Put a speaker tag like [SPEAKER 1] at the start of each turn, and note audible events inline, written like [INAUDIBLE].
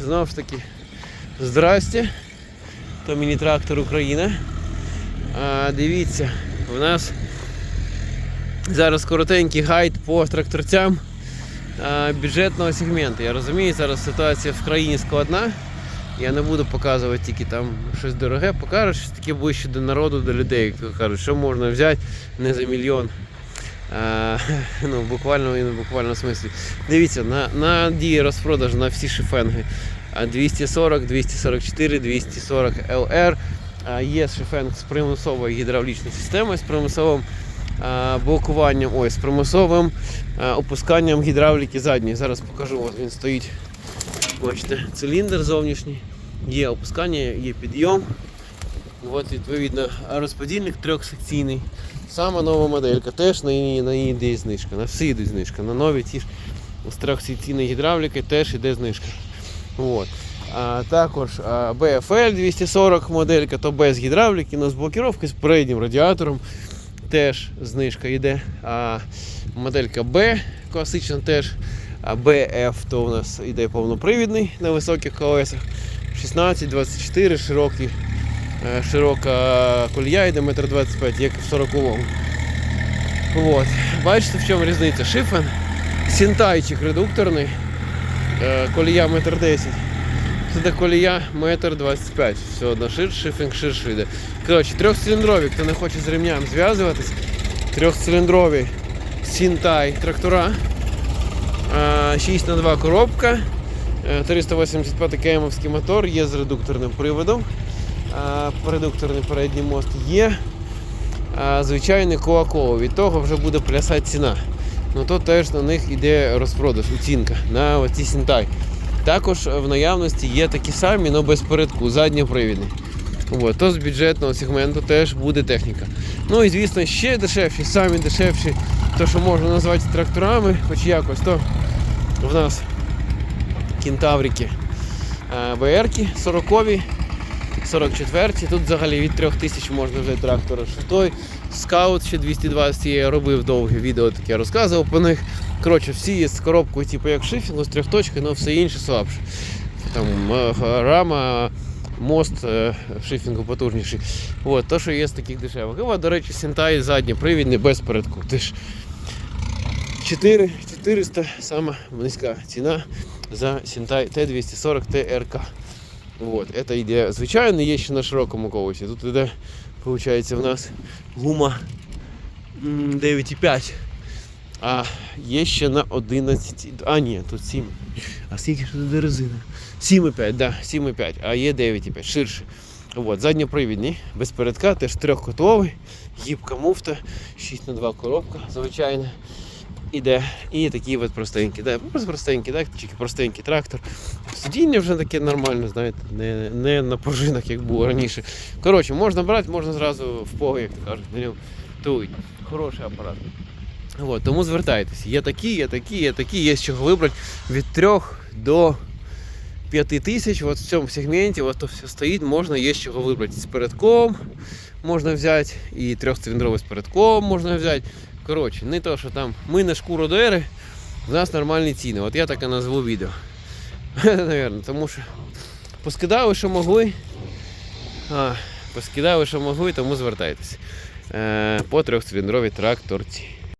[SPEAKER 1] Знову ж таки, здрасте. То міні-трактор Україна. А, дивіться, у нас зараз коротенький гайд по тракторцям а, бюджетного сегменту. Я розумію, зараз ситуація в країні складна. Я не буду показувати тільки там щось дороге, покажу щось таке ближче до народу, до людей, кажуть, що можна взяти не за мільйон. А, [LAUGHS] ну, буквально і не буквально смислі. Дивіться, на, на дії розпродаж на всі шифенги. 240, 244, 240 LR. Є шифенг з примусовою гідравлічною системою, з примусовим а, блокуванням, ой, з примусовим а, опусканням гідравліки задньої. Зараз покажу, от він стоїть. Бачите, циліндр зовнішній, є опускання, є підйом. От відповідно розподільник трьохсекційний. Сама нова моделька, теж на ній, на ній йде знижка. На всі йде знижка. На нові ті ж з трьохсекційної гідравліки теж йде знижка. От. А, також BFL 240 моделька, то без гідравліки, але з блокіровки з переднім радіатором теж знижка йде. А, моделька B класична теж. А BF то у нас йде повнопривідний на високих колесах. 16-24 широкий, е, широка колія йде 1,25 м, як в 40-му. От. Бачите, в чому різниця? Шифен, сінтайчик редукторний, е, колія 1,10 м. Це колія 1,25 м. Все одно ширше, шифінг ширше йде. Коротше, трьохциліндрові, хто не хоче з ремням зв'язуватись, трьохциліндрові сінтай трактора. 6 на 2 коробка, е, 385 кмовський мотор, є з редукторним приводом. Редукторний передній мост є. Звичайний коакола. Від того вже буде плясати ціна. Ну то теж на них йде розпродаж, оцінка на оці сінтай. Також в наявності є такі самі, але без передку, задньопривідний. От, то з бюджетного сегменту теж буде техніка. Ну і звісно, ще дешевші, самі дешевші, то що можна назвати тракторами, хоч якось, то в нас кентаврики БРки 40-ві, 44-ті. Тут взагалі від 3000 можна взяти трактора. Що той скаут ще 220 я робив довге відео, таке розказував по них. Коротше, всі є з коробкою, типу як шифінг, з трьох точки, але все інше слабше. Там е, рама, мост е, шифінгу потужніший. От, то, що є з таких дешевих. І до речі, Сентай задньопривідний без передку. Теж 4 400 сама низька ціна за Сентай Т240 ТРК. Вот, это йде звичайно, є ще на широкому колесі. Тут іде, виходить, в нас гума 9,5. А є ще на 11. А, ні, тут 7. А скільки ж тут резина? 7,5, да, 7,5, а є 9,5, ширше. От, задньопривідний, без передка, теж трьохкотловий, гібка муфта, 6 на 2 коробка, звичайно. Іде. І такий от простенький, да, простенький, так, тільки простенький трактор. Сидіння вже таке нормальне, знаєте, не, не на пружинах, як було раніше. Коротше, можна брати, можна зразу в пого, як то кажуть, на ньому тулить. Хороший апарат. От, тому звертайтеся. Є такі, є такі, є такі, є чого вибрати від 3 до 5 тисяч. От в цьому сегменті от то все стоїть, можна є з чого вибрати. З передком можна взяти, і трьохциліндровий з передком можна взяти. Коротше, не то, що там ми на шкуру до ери, в нас нормальні ціни. От я так і назву відео. [LAUGHS] Наверно, тому що поскидали, що могли. А, поскидали, що могли, тому звертайтеся. Е, по трьохциліндровій тракторці.